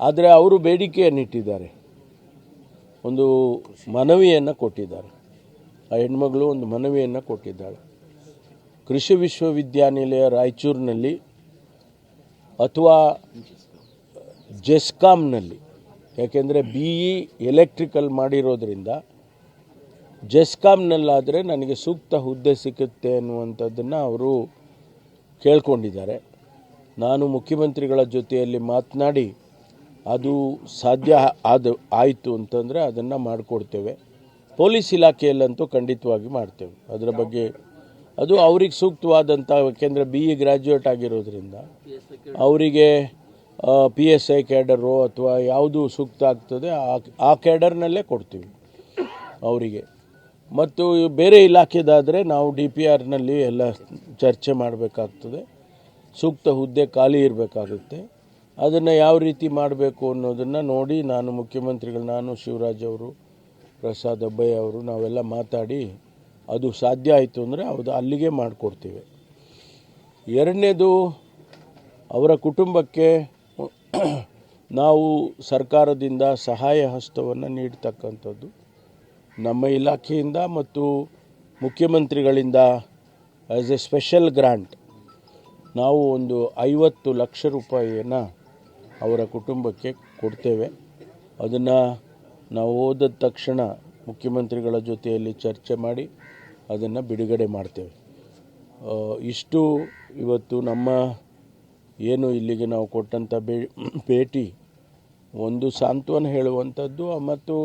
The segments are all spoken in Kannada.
ಆದರೆ ಅವರು ಬೇಡಿಕೆಯನ್ನು ಇಟ್ಟಿದ್ದಾರೆ ಒಂದು ಮನವಿಯನ್ನು ಕೊಟ್ಟಿದ್ದಾರೆ. ಆ ಹೆಣ್ಮಗಳು ಒಂದು ಮನವಿಯನ್ನು ಕೊಟ್ಟಿದ್ದಾಳೆ. ಕೃಷಿ ವಿಶ್ವವಿದ್ಯಾನಿಲಯ ರಾಯಚೂರಿನಲ್ಲಿ ಅಥವಾ ಜೆಸ್ಕಾಮ್ನಲ್ಲಿ ಯಾಕೆಂದರೆ ಬಿ ಇ ಎಲೆಕ್ಟ್ರಿಕಲ್ ಮಾಡಿರೋದ್ರಿಂದ ಜೆಸ್ಕಾಮ್ನಲ್ಲಾದರೆ ನನಗೆ ಸೂಕ್ತ ಹುದ್ದೆ ಸಿಗುತ್ತೆ ಅನ್ನುವಂಥದ್ದನ್ನು ಅವರು ಕೇಳ್ಕೊಂಡಿದ್ದಾರೆ. ನಾನು ಮುಖ್ಯಮಂತ್ರಿಗಳ ಜೊತೆಯಲ್ಲಿ ಮಾತನಾಡಿ ಅದು ಸಾಧ್ಯ ಆದ, ಆಯಿತು ಅಂತಂದರೆ ಅದನ್ನು ಮಾಡಿಕೊಡ್ತೇವೆ. ಪೊಲೀಸ್ ಇಲಾಖೆಯಲ್ಲಂತೂ ಖಂಡಿತವಾಗಿ ಮಾಡ್ತೇವೆ. ಅದರ ಬಗ್ಗೆ ಅದು ಅವ್ರಿಗೆ ಸೂಕ್ತವಾದಂಥ ಯಾಕೆಂದರೆ ಬಿ ಇ ಗ್ರ್ಯಾಜುಯೇಟ್ ಆಗಿರೋದ್ರಿಂದ ಅವರಿಗೆ ಪಿ ಎಸ್ ಐ ಕ್ಯಾಡರು ಅಥವಾ ಯಾವುದು ಸೂಕ್ತ ಆಗ್ತದೆ ಆ ಕ್ಯಾಡರ್ನಲ್ಲೇ ಕೊಡ್ತೀವಿ ಅವರಿಗೆ. ಮತ್ತು ಬೇರೆ ಇಲಾಖೆದಾದರೆ ನಾವು ಡಿ ಪಿ ಆರ್ನಲ್ಲಿ ಎಲ್ಲ ಚರ್ಚೆ ಮಾಡಬೇಕಾಗ್ತದೆ. ಸೂಕ್ತ ಹುದ್ದೆ ಖಾಲಿ ಇರಬೇಕಾಗುತ್ತೆ. ಅದನ್ನು ಯಾವ ರೀತಿ ಮಾಡಬೇಕು ಅನ್ನೋದನ್ನು ನೋಡಿ ನಾನು ಮುಖ್ಯಮಂತ್ರಿಗಳು, ನಾನು ಶಿವರಾಜ್ ಅವರು, ಪ್ರಸಾದ್ ಅಬ್ಬಯ್ಯ ಅವರು ನಾವೆಲ್ಲ ಮಾತಾಡಿ ಅದು ಸಾಧ್ಯ ಆಯಿತು ಅಂದರೆ ಅದು ಅಲ್ಲಿಗೆ ಮಾಡಿಕೊಡ್ತೀವಿ. ಎರಡನೇದು, ಅವರ ಕುಟುಂಬಕ್ಕೆ ನಾವು ಸರ್ಕಾರದಿಂದ ಸಹಾಯ ಹಸ್ತವನ್ನು ನೀಡ್ತಕ್ಕಂಥದ್ದು ನಮ್ಮ ಇಲಾಖೆಯಿಂದ ಮತ್ತು ಮುಖ್ಯಮಂತ್ರಿಗಳಿಂದ ಆ್ಯಸ್ ಎ ಸ್ಪೆಷಲ್ ಗ್ರಾಂಟ್ ನಾವು ಒಂದು ಐವತ್ತು ಲಕ್ಷ ರೂಪಾಯಿಯನ್ನು ಅವರ ಕುಟುಂಬಕ್ಕೆ ಕೊಡ್ತೇವೆ. ಅದನ್ನು ನಾವು ಓದಿದ ತಕ್ಷಣ ಮುಖ್ಯಮಂತ್ರಿಗಳ ಜೊತೆಯಲ್ಲಿ ಚರ್ಚೆ ಮಾಡಿ ಅದನ್ನು ಬಿಡುಗಡೆ ಮಾಡ್ತೇವೆ. ಇಷ್ಟು ಇವತ್ತು ನಮ್ಮ ಏನು ಇಲ್ಲಿಗೆ ನಾವು ಕೊಟ್ಟಂಥ ಬೇ, ಭೇಟಿ, ಒಂದು ಸಾಂತ್ವನ ಹೇಳುವಂಥದ್ದು, ಮತ್ತು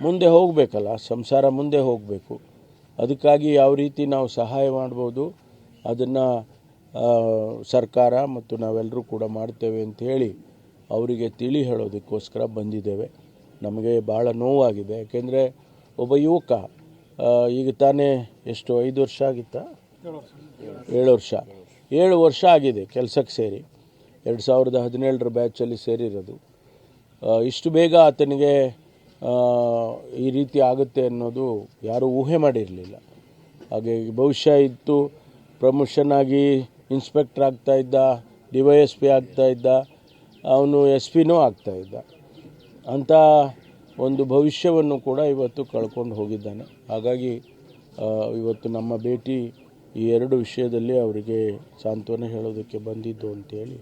ಮುಂದೆ ಹೋಗಬೇಕಲ್ಲ, ಸಂಸಾರ ಮುಂದೆ ಹೋಗಬೇಕು. ಅದಕ್ಕಾಗಿ ಯಾವ ರೀತಿ ನಾವು ಸಹಾಯ ಮಾಡ್ಬೋದು, ಅದನ್ನು ಸರ್ಕಾರ ಮತ್ತು ನಾವೆಲ್ಲರೂ ಕೂಡ ಮಾಡ್ತೇವೆ ಅಂತ ಹೇಳಿ ಅವರಿಗೆ ತಿಳಿ ಹೇಳೋದಕ್ಕೋಸ್ಕರ ಬಂದಿದ್ದೇವೆ. ನಮಗೆ ಭಾಳ ನೋವಾಗಿದೆ. ಯಾಕೆಂದರೆ ಒಬ್ಬ ಯುವಕ ಈಗ ತಾನೇ ಎಷ್ಟು, ಐದು ವರ್ಷ ಆಗಿತ್ತಾ? ಏಳು ವರ್ಷ. ಏಳು ವರ್ಷ ಆಗಿದೆ ಕೆಲಸಕ್ಕೆ ಸೇರಿ. ಎರಡು ಸಾವಿರದ ಹದಿನೇಳರ ಬ್ಯಾಚಲ್ಲಿ ಸೇರಿರೋದು. ಇಷ್ಟು ಬೇಗ ಆತನಿಗೆ ಈ ರೀತಿ ಆಗುತ್ತೆ ಅನ್ನೋದು ಯಾರೂ ಊಹೆ ಮಾಡಿರಲಿಲ್ಲ. ಹಾಗೆ ಭವಿಷ್ಯ ಇತ್ತು ಪ್ರಮೋಷನ್ ಆಗಿ ಇನ್ಸ್ಪೆಕ್ಟ್ರ್ ಆಗ್ತಾ ಇದ್ದ ಡಿ ವೈ ಎಸ್ ಪಿ ಆಗ್ತಾ ಇದ್ದ ಅವನು ಎಸ್ ಪಿನೂ ಆಗ್ತಾಯಿದ್ದ ಅಂಥ ಒಂದು ಭವಿಷ್ಯವನ್ನು ಕೂಡ ಇವತ್ತು ಕಳ್ಕೊಂಡು ಹೋಗಿದ್ದಾನೆ. ಹಾಗಾಗಿ ಇವತ್ತು ನಮ್ಮ ಭೇಟಿ ಈ ಎರಡು ವಿಷಯದಲ್ಲಿ ಅವರಿಗೆ ಸಾಂತ್ವನ ಹೇಳೋದಕ್ಕೆ ಬಂದಿದ್ದು ಅಂತೇಳಿ